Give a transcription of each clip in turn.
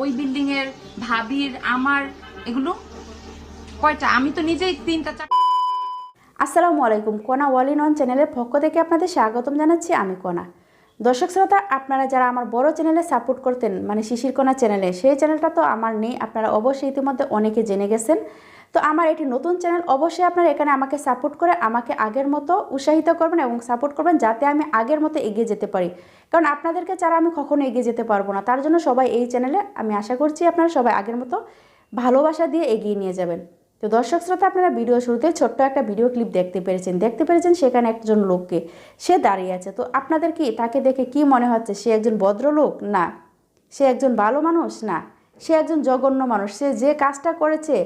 ওই বিল্ডিং এর ভাবির, আমার, এগুলো কয়টা? আমি তো নিজেই তিনটা চার আসসালামু আলাইকুম, কোনা ওয়াল ইন ওয়ান চ্যানেলের পক্ষ থেকে আপনাদের স্বাগতম জানাচ্ছি আমি কোনা। দর্শক শ্রোতা, আপনারা যারা আমার বড় চ্যানেলে সাপোর্ট করতেন মানে শিশির কোনা চ্যানেলে, সেই চ্যানেলটা তো আমার নেই, আপনারা অবশ্যই ইতিমধ্যে অনেকে জেনে গেছেন। তো আমার এটি নতুন চ্যানেল অবশ্যই আপনারা এখানে আমাকে সাপোর্ট করে আমাকে আগের মতো উৎসাহিত করবেন এবং সাপোর্ট করবেন যাতে আমি আগের মতো এগিয়ে যেতে পারি। কারণ আপনাদেরকে ছাড়া আমি কখনো এগিয়ে যেতে পারব না। তার জন্য সবাই এই চ্যানেলে আমি আশা করছি আপনারা সবাই আগের মতো ভালোবাসা দিয়ে এগিয়ে নিয়ে যাবেন। তো দর্শক শ্রোতা, আপনারা ভিডিও শুরুতে ছোট্ট একটা ভিডিও ক্লিপ দেখতে পেরেছেন। দেখতে পেরেছেন সেখানে একজন লোককে। সে দাঁড়িয়ে আছে। তো আপনাদের কি তাকে দেখে কি মনে হচ্ছে? সে একজন ভদ্রলোক? না। সে একজন ভালো মানুষ? না। সে একজন জঘন্য মানুষ, সে যে কাজটা করেছে,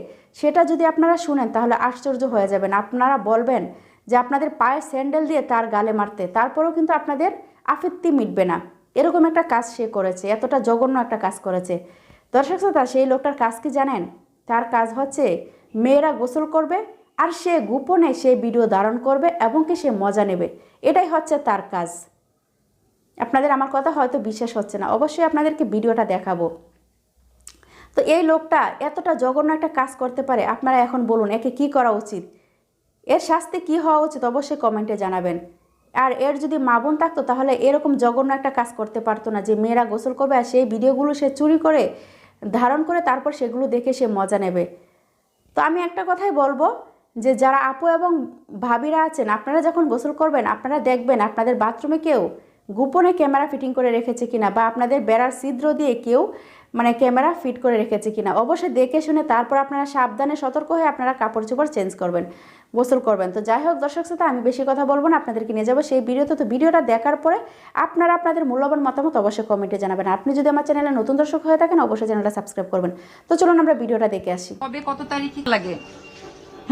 সেটা যদি আপনারা শুনেন তাহলে আশ্চর্য হয়ে যাবেন। আপনারা বলবেন যে আপনাদের পায়ে স্যান্ডেল দিয়ে তার গালে মারতে, তারপরেও কিন্তু আপনাদের আফেত্তি মিটবে না। এরকম একটা কাজ সে করেছে, এতটা জঘন্য একটা কাজ করেছে। দর্শক শ্রোতা, সেই লোকটার কাজ কি জানেন? তার কাজ হচ্ছে মেয়েরা গোসল করবে আর সে গোপনে সে ভিডিও ধারণ করবে এবং কি সে মজা নেবে। এটাই হচ্ছে তার কাজ। আপনাদের আমার কথা হয়তো বিশ্বাস হচ্ছে না। অবশ্যই আপনাদেরকে ভিডিওটা দেখাবো। তো এই লোকটা এতটা জঘন্য একটা কাজ করতে পারে, আপনারা এখন বলুন, একে কি করা উচিত? এর শাস্তি কি হওয়া উচিত অবশ্যই কমেন্টে জানাবেন। আর এর যদি মা বোন থাকতো, তাহলে এরকম জঘন্য একটা কাজ করতে পারতো না যে মেয়েরা গোসল করবে আর সেই ভিডিওগুলো সে চুরি করে ধারণ করে তারপর সেগুলো দেখে সে মজা নেবে। তো আমি একটা কথাই বলব যে যারা আপু এবং ভাবিরা আছেন, আপনারা যখন গোসল করবেন, আপনারা দেখবেন আপনাদের বাথরুমে কেউ গোপনে ক্যামেরা ফিটিং করে রেখেছে কিনা বা আপনাদের বেড়ার ছিদ্র দিয়ে কেউ মানে ক্যামেরা ফিট করে রেখেছে কিনা। অবশ্যই দেখে শুনে তারপর আপনারা সাবধানে সতর্ক হয়ে আপনারা কাপড় চোপড় চেঞ্জ করবেন গোসল করবেন। তো যাই হোক দর্শক সাথে আমি বেশি কথা বলব না আপনাদেরকে নিয়ে যাব সেই ভিডিওতে। তো ভিডিওটা দেখার পরে আপনারা আপনাদের মূল্যবান মতামত অবশ্যই কমেন্টে জানাবেন। আপনি যদি আমার চ্যানেলে নতুন দর্শক হয়ে থাকেন অবশ্যই চ্যানেলটা সাবস্ক্রাইব করবেন। তো চলুন আমরা ভিডিওটা দেখে আসি। কবে কত তারিখে লাগে?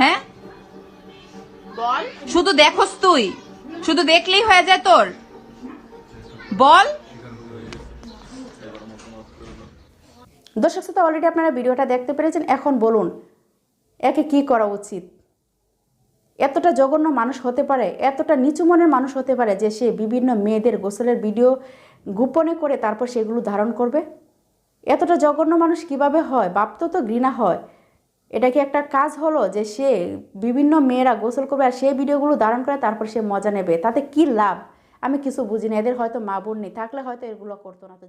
হ্যাঁ? বল। শুধু দেখোস তুই শুধু দেখলেই হয়ে যায় তোর। বল। দর্শক সাথে অলরেডি আপনারা ভিডিওটা দেখতে পেরেছেন। এখন বলুন, একে কি করা উচিত? এতটা জঘন্য মানুষ হতে পারে, এতটা নিচু মনের মানুষ হতে পারে যে সে বিভিন্ন মেয়েদের গোসলের ভিডিও গোপনে করে তারপর সেগুলো ধারণ করবে? এতটা জঘন্য মানুষ কীভাবে হয়? বাপতো তো ঘৃণা হয়। এটা কি একটা কাজ হলো যে সে বিভিন্ন মেয়েরা গোসল করবে আর সেই ভিডিওগুলো ধারণ করে তারপর সে মজা নেবে? তাতে কি লাভ? আমি কিছু বুঝি না এদের হয়তো মা বোন নেই, থাকলে হয়তো এগুলো করতো না। তো